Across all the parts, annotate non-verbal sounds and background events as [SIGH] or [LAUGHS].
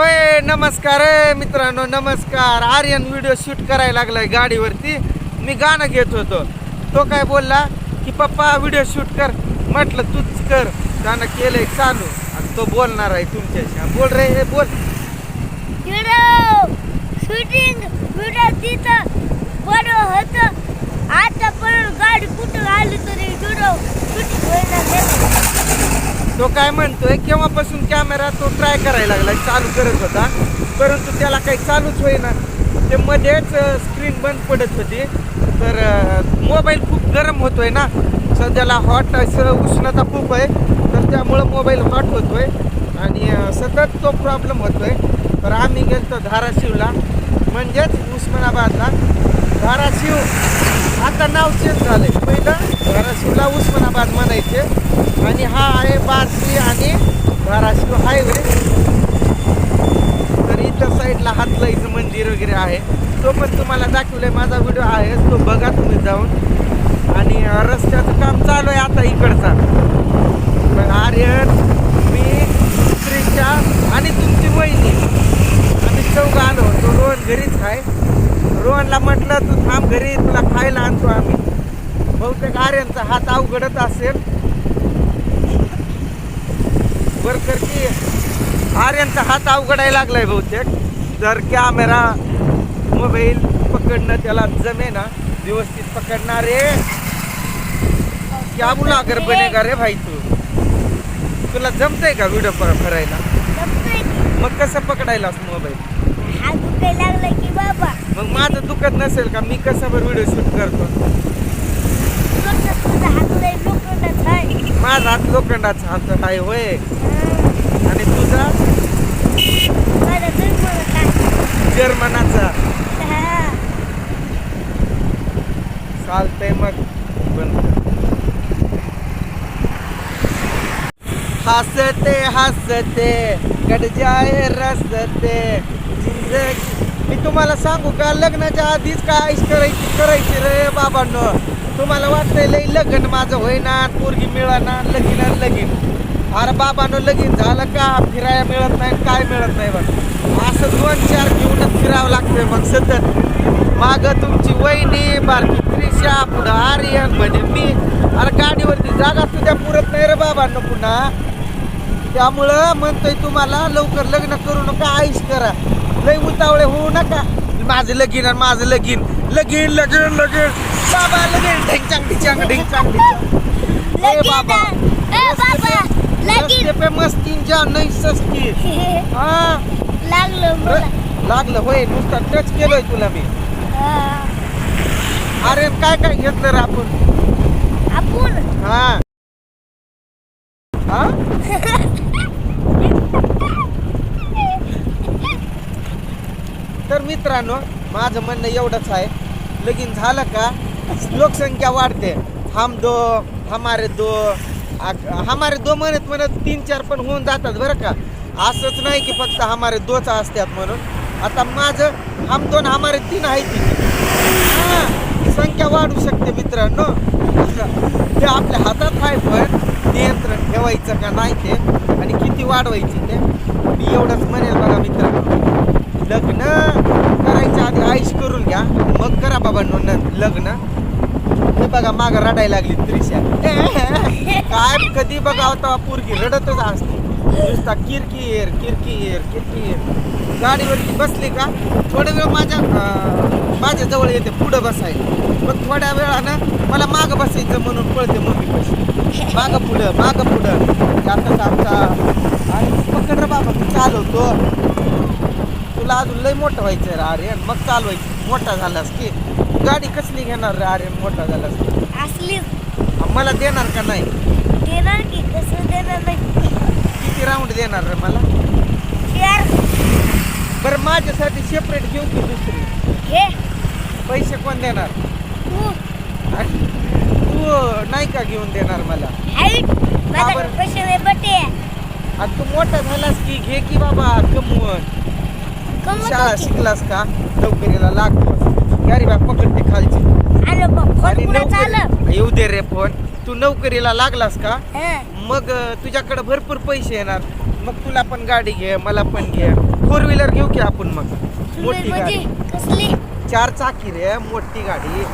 ओय नमस्कार मित्रांनो नमस्कार. आर्यन व्हिडिओ शूट करायला लागलाय गाडीवरती. मी गाणं घेत होतो. तो काय बोलला की पप्पा व्हिडिओ शूट कर. म्हटलं तूच कर. गाणं केलंय चालू. आणि तो बोलणार आहे तुमच्याशी. बोल रे हे बोल. शूटिंग व्हिडिओ तिथं बरं होतं. आता पण गाडी कुठं आली तरी व्हिडिओ शूटिंग व्हायला तो काय म्हणतोय केव्हापासून कॅमेरा तो ट्राय करायला लागला चालू करत होता. परंतु त्याला काही चालूच होईना. ते मध्येच स्क्रीन बंद पडत होती. तर मोबाईल खूप गरम होतोय ना. सध्याला हॉट असं उष्णता खूप आहे. तर त्यामुळं मोबाईल हॉट होतोय. आणि सतत तो प्रॉब्लेम होतोय. तर आम्ही गेलो धाराशिवला. म्हणजेच उस्मानाबादला. धाराशिव. आता नाव चेंज झालंय. पहिलं धाराशिवला उस्मानाबाद म्हणायचे. आणि हा आहे बार्शी आणि धाराशिव हायवे तर इथं साईडला हातलाईचं मंदिर वगैरे आहे. तो पण तुम्हाला दाखवलाय. माझा व्हिडिओ आहे तो बघा तुम्ही जाऊन. आणि रस्त्याचं काम चालू आहे आता इकडचा. पण आर्यन मी त्रिशा आणि तुमची वहिनी. आम्ही चौघ आलो तो रोहन घरीच आहे. रोहनला म्हटलं तू थांब घरी तुला खायला आणतो आम्ही. बहुतेक आर्यनचा हात अवघडत असेल. वर्कर की आर्यनचा हात अवघडायला लागलाय बहुतेक. तर कॅमेरा मोबाईल पकडणं त्याला जमेना व्यवस्थित पकडणार. रे क्या बुलागर बनेगा रे भाई तू? तुला जमतंय का व्हिडिओ की? मग कसं पकडायलास मोबाईल? दुखायला लागला की बाबा. मग माझं दुखत नसेल का? मी कसा बरं व्हिडिओ शूट करतो? तुझा तुझा हात लय लोखंडाचा आहे. माझा हात लोखंडाचा हात आहे होय. हं. आणि तुझा? माझा काय जर्मनाचा. हा. चालतंय मग. बंद कर. हसते हसते. कट जाय रसते. जिंदगी मी तुम्हाला सांगू का लग्नाच्या आधीच काय करायची करायची रे बाबांनो. तुम्हाला वाटतंय लई लग्न माझं होईना पोरगी मिळाना लगीन आणि लगीन. अरे बाबांनो लगीन झालं का? फिरायला मिळत नाही काय मिळत नाही बघ. असं दोन चार घेऊनच फिरावं लागतंय मग सतत माग तुमची वहिनी बारकी त्रिशा पुढं आर्यन म्हणजे मी. अरे गाडीवरती जागा तुझ्या पुरत नाही रे बाबांनो पुन्हा. त्यामुळं म्हणतोय तुम्हाला लवकर लग्न करू नका आईश करा. लय उतावळे होऊ नका. माझं लगीन आणि माझं लगीन. लगीन लगीन लगीन. बाबा लगीन. ढिंचांग ढिंचांग ढिंचांग ए बाबा. ए बाबा रस्ते पे मस्तींच्या नाही सस्ती. [LAUGHS] हा? लागलं लागलं होय नुसता टच केलोय तुला मी. अरे काय काय घेतलं रे आपण? आपण? हा. हा [LAUGHS] तर मित्रांनो माझं म्हणणं एवढंच आहे. लगीन झालं का? लोकसंख्या वाढते. हम दो हमारे दो हमारे दो म्हणत म्हणत तीन चार पण होऊन जातात बरं का? असंच नाही की फक्त हमारे दोच असतात म्हणून. आता माझं हम दोन हमारे तीन आहे ती. संख्या वाढू शकते मित्रांनो. ते आपल्या हातात आहे पण नियंत्रण ठेवायचं का नाही ते? आणि किती वाढवायची ते? मी एवढंच म्हणेल बघा मित्रांनो. लग्न करायच्या आधी आईश करून घ्या. मग करा बाबा न लग्न. हे बघा माग रडायला लागली त्रिशा. काय कधी बघा तेव्हा पोरगी रडतच असते. नुसता किरकिर किरकिर किरकिर. गाडीवरती बसली का थोड्या वेळ माझ्या अं, माझ्या जवळ येते पुढं बसायला. पण थोड्या वेळानं मला मागं बसायचं म्हणून पळते मम्मी कशी मागं पुढं मागं पुढं. आता आमचा आणि पकड बाबा चालवतो. तुला अजून लय मोठं व्हायचं रे आर्यन मग चालवायचं मोठा झालास की. गाडी कसली घेणार रे आर्यन मोठा झालास. की? असली. मला देणार का नाही? देणार की कसं देणार नाही. किती राऊंड देणार रे मला? चार. बरं माझ्यासाठी सेपरेट घेऊ की दुसरी? घे. पैसे कोण देणार? तू. आणि तू नाही का घेऊन देणार मला? हाईट बरं? पैसे नाही बटे. आणि तू मोठा झालास की घे की बाबा कमवून. शाळा शिकलास का? नोकरीला लागतो गाडी बा पकडते खालची. येऊ दे रे फोन तू नोकरीला लागलास का. मग तुझ्याकडे भरपूर पैसे येणार. मग तुला पण गाडी घे मला पण घे. फोर व्हीलर घेऊ की आपण मग? मोठी म्हणजे गाडी. चार चाकी रे मोठी गाडी.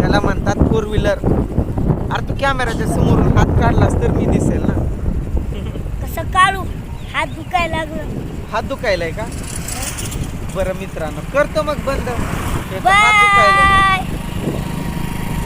त्याला म्हणतात फोर व्हीलर अरे तू कॅमेराच्या समोरून हात काढलास तर मी दिसेल ना. कसं काढू? हात दुखायला लागलं. हात दुखायलाय का? बरं मित्रांनो करतो मग बंद. हात दुखायलाय.